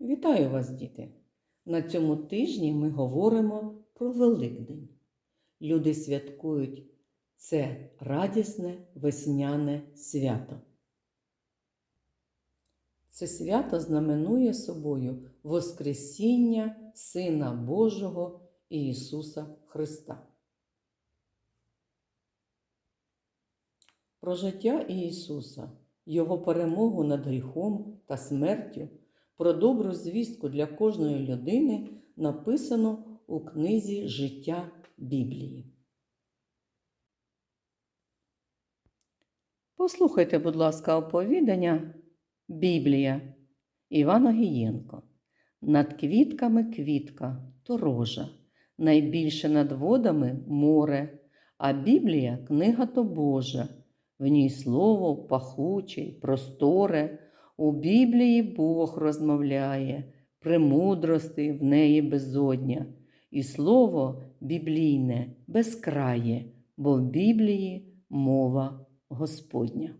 Вітаю вас, діти! На цьому тижні ми говоримо про Великдень. Люди святкують це радісне весняне свято. Це свято знаменує собою Воскресіння Сина Божого Ісуса Христа. Про життя Ісуса, Його перемогу над гріхом та смертю, про добру звістку для кожної людини написано у книзі Життя Біблії. Послухайте, будь ласка, оповідання Біблія Іван Огієнко. Над квітками квітка то рожа, найбільше над водами море, а Біблія книга то Божа. В ній слово пахуче, й просторе. У Біблії Бог розмовляє, премудрости в неї безодня, і слово біблійне безкрає, бо в Біблії мова Господня.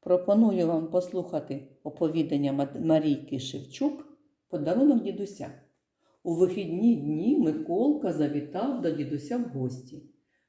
Пропоную вам послухати оповідання Марійки Шевчук Подарунок дідуся. У вихідні дні Миколка завітав до дідуся в гості.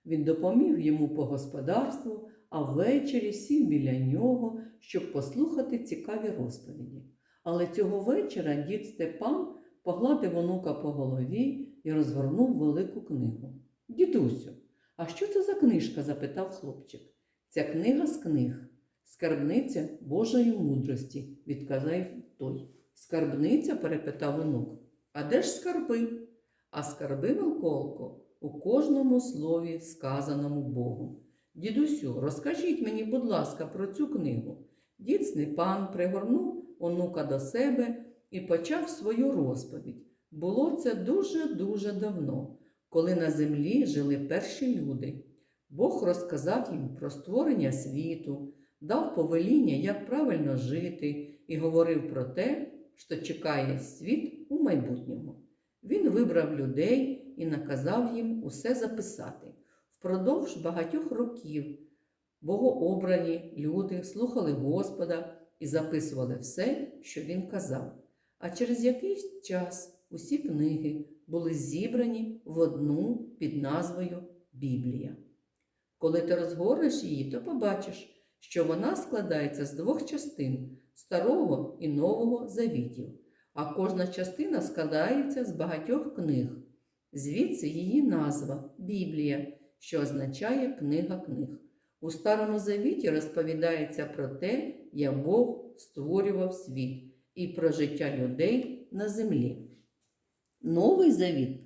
Він допоміг йому по господарству, а ввечері сів біля нього, щоб послухати цікаві розповіді. Але цього вечора дід Степан погладив онука по голові і розгорнув велику книгу. Дідусю, а що це за книжка? запитав хлопчик. Ця книга з книг. Скарбниця Божої мудрості, відказав той. Скарбниця? перепитав онук. А де ж скарби? А скарби, Миколко, у кожному слові, сказаному Богом. Дідусю, розкажіть мені, будь ласка, про цю книгу. Дід Степан пригорнув онука до себе і почав свою розповідь. Було це дуже-дуже давно, коли на землі жили перші люди. Бог розказав їм про створення світу, дав повеління, як правильно жити, і говорив про те, що чекає світ у майбутньому. Він вибрав людей і наказав їм усе записати. Впродовж багатьох років богообрані люди слухали Господа і записували все, що він казав. А через якийсь час усі книги були зібрані в одну під назвою Біблія. Коли ти розгорнеш її, то побачиш, що вона складається з двох частин старого і нового завітів, а кожна частина складається з багатьох книг. Звідси її назва Біблія, що означає книга книг. У Старому Завіті розповідається про те, як Бог створював світ і про життя людей на землі. Новий Завіт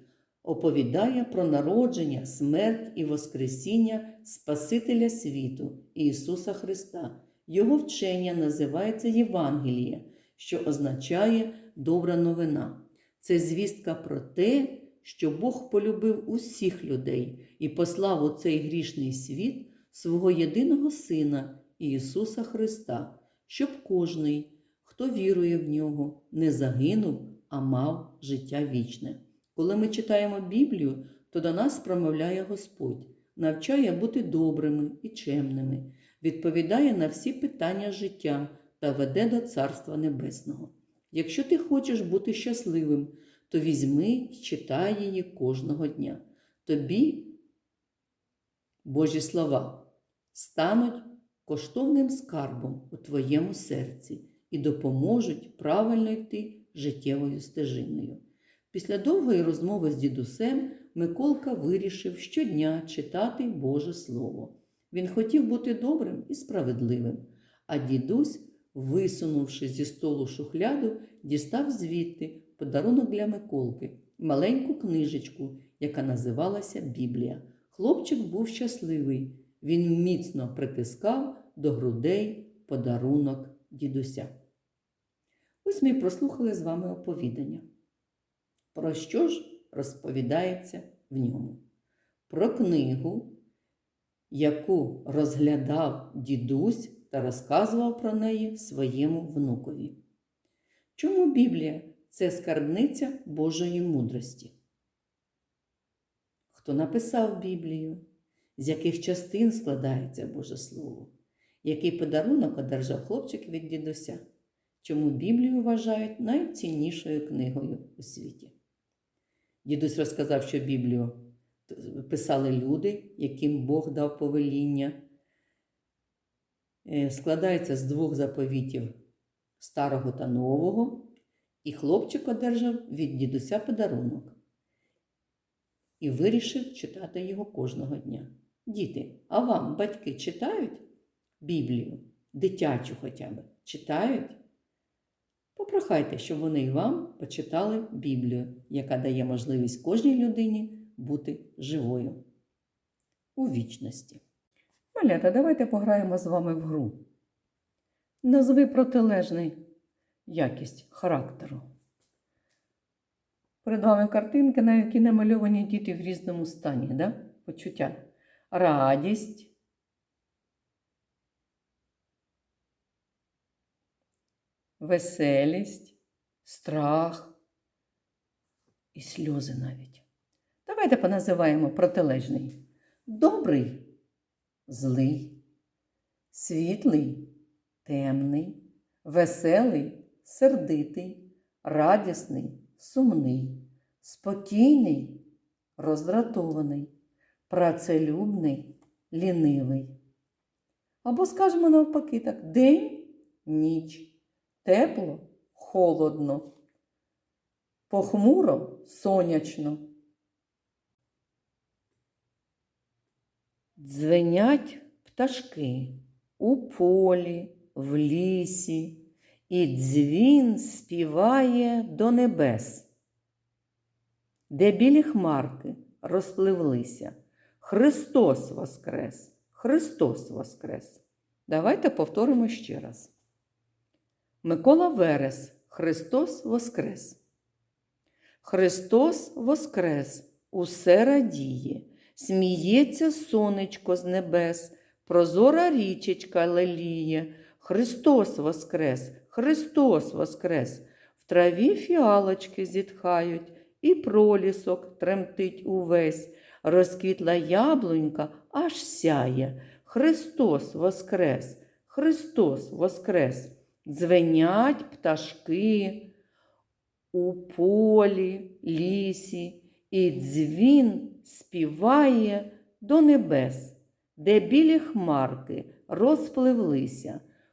оповідає про народження, смерть і Воскресіння Спасителя світу Ісуса Христа. Його вчення називається Євангеліє, що означає добра новина. Це звістка про те, що Бог полюбив усіх людей і послав у цей грішний світ свого єдиного Сина Ісуса Христа, щоб кожний, хто вірує в нього, не загинув, а мав життя вічне. Коли ми читаємо Біблію, то до нас промовляє Господь, навчає бути добрими і чемними, відповідає на всі питання життя та веде до Царства Небесного. Якщо ти хочеш бути щасливим, то візьми й читай її кожного дня. Тобі Божі слова стануть коштовним скарбом у твоєму серці і допоможуть правильно йти життєвою стежиною. Після довгої розмови з дідусем Миколка вирішив щодня читати Боже Слово. Він хотів бути добрим і справедливим, а дідусь, висунувши зі столу шухляду, дістав звідти подарунок для Миколки, маленьку книжечку, яка називалася Біблія. Хлопчик був щасливий. Він міцно притискав до грудей подарунок дідуся. Ось ми прослухали з вами оповідання. Про що ж розповідається в ньому? Про книгу, яку розглядав дідусь та розказував про неї своєму внукові. Чому Біблія це скарбниця Божої мудрості? Хто написав Біблію? З яких частин складається Боже Слово? Який подарунок одержав хлопчик від дідуся? Чому Біблію вважають найціннішою книгою у світі? Дідусь розказав, що Біблію писали люди, яким Бог дав повеління. Е, Складається з двох заповітів старого та нового, і хлопчик одержав від дідуся подарунок і вирішив читати його кожного дня. Діти, а вам батьки читають Біблію, дитячу хоча б, читають? Попрохайте, щоб вони й вам почитали Біблію, яка дає можливість кожній людині бути живою у вічності. Малята, давайте пограємо з вами в гру. Назви протилежний якість характеру. Перед вами картинки, на які намальовані діти в різному стані, да? почуття. Радість, веселість, страх і сльози навіть. Давайте поназиваємо протилежний. Добрий, злий, світлий, темний, веселий, сердитий, радісний, сумний, спокійний, роздратований, працелюбний, лінивий. Або скажемо навпаки так: день, ніч, тепло, холодно, похмуро, сонячно. Дзвенять пташки у полі, в лісі, і дзвін співає до небес, де білі хмарки розпливлися. Христос Воскрес! Христос Воскрес! Давайте повторимо ще раз. Микола Верес, Христос Воскрес! Христос Воскрес! Усе радіє, сміється сонечко з небес, прозора річечка леліє. Христос Воскрес! Христос Воскрес! В траві фіалочки зітхають, і пролісок тремтить увесь, розквітла яблунька аж сяє. Христос Воскрес! Христос Воскрес! Дзвенять пташки у полі, лісі, і дзвін співає до небес, де білі хмарки розпливлися.